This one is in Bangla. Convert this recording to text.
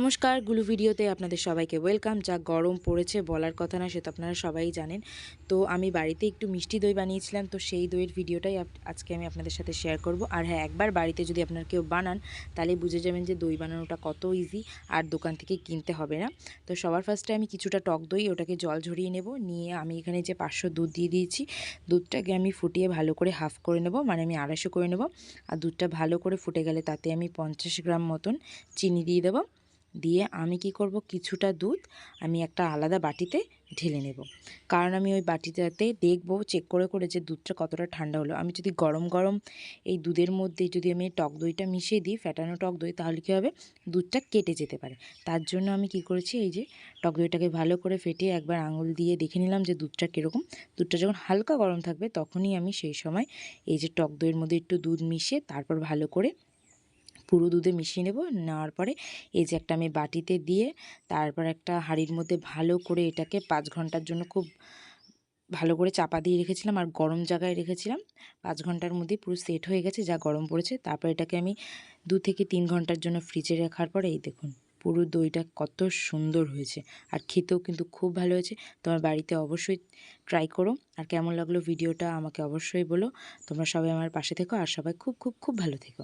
নমস্কার, গুলু ভিডিওতে আপনাদের সবাইকে ওয়েলকাম। যা গরম পড়েছে বলার কথা না সে তো আপনারা সবাই জানেন। তো আমি বাড়িতে একটু মিষ্টি দই বানিয়েছিলাম, তো সেই দইয়ের ভিডিওটাই আজকে আমি আপনাদের সাথে শেয়ার করব। আর হ্যাঁ একবার বাড়িতে যদি আপনার কেউ বানান, তাহলে বুঝে যাবেন যে দই বানানোটা কত ইজি আর দোকান থেকে কিনতে হবে না। তো সবার ফার্স্টে আমি কিছুটা টক দই, ওটাকে জল ঝরিয়ে নেব। নিয়ে আমি এখানে যে পাঁচশো দুধ দিয়ে দিয়েছি, দুধটাকে আমি ফুটিয়ে ভালো করে হাফ করে নেব মানে আমি আড়াইশো করে নেব। আর দুধটা ভালো করে ফুটে গেলে তাতে আমি পঞ্চাশ গ্রাম মতন চিনি দিয়ে দেবো। দিয়ে আমি কি করব? কিছুটা দুধ আমি একটা আলাদা বাটিতে ঢেলে নেব। কারণ আমি ওই বাটিটাতে দেখব চেক করে করে যে দুধটা কতটা ঠান্ডা হলো। আমি যদি গরম গরম এই দুধের মধ্যে যদি আমি টক দইটা মিশিয়ে দিই ফ্যাটানো টক দই, তাহলে কী হবে? দুধটা কেটে যেতে পারে। তার জন্য আমি কি করেছি? এই যে টক দইটাকে ভালো করে ফেটিয়ে একবার আঙুল দিয়ে দেখে নিলাম যে দুধটা কীরকম। দুধটা যখন হালকা গরম থাকবে, তখনই আমি সেই সময় এই যে টক দইয়ের মধ্যে একটু দুধ মিশিয়ে তারপর ভালো করে পুরো দুধে মিশিয়ে নেব। নেওয়ার পরে এই যে একটা আমি বাটিতে দিয়ে তারপর একটা হাঁড়ির মধ্যে ভালো করে এটাকে পাঁচ ঘণ্টার জন্য খুব ভালো করে চাপা দিয়ে রেখেছিলাম আর গরম জায়গায় রেখেছিলাম। পাঁচ ঘণ্টার মধ্যে পুরো সেট হয়ে গেছে, যা গরম পড়েছে। তারপর এটাকে আমি দু থেকে তিন ঘণ্টার জন্য ফ্রিজে রাখার পরে এই দেখুন, পুরো দইটা কত সুন্দর হয়েছে। আর খেতেও কিন্তু খুব ভালো হয়েছে। তোমার বাড়িতে অবশ্যই ট্রাই করো। আর কেমন লাগল ভিডিওটা আমাকে অবশ্যই বলো। তোমরা সবাই আমার পাশে থেকো আর সবাই খুব খুব খুব ভালো থেকো।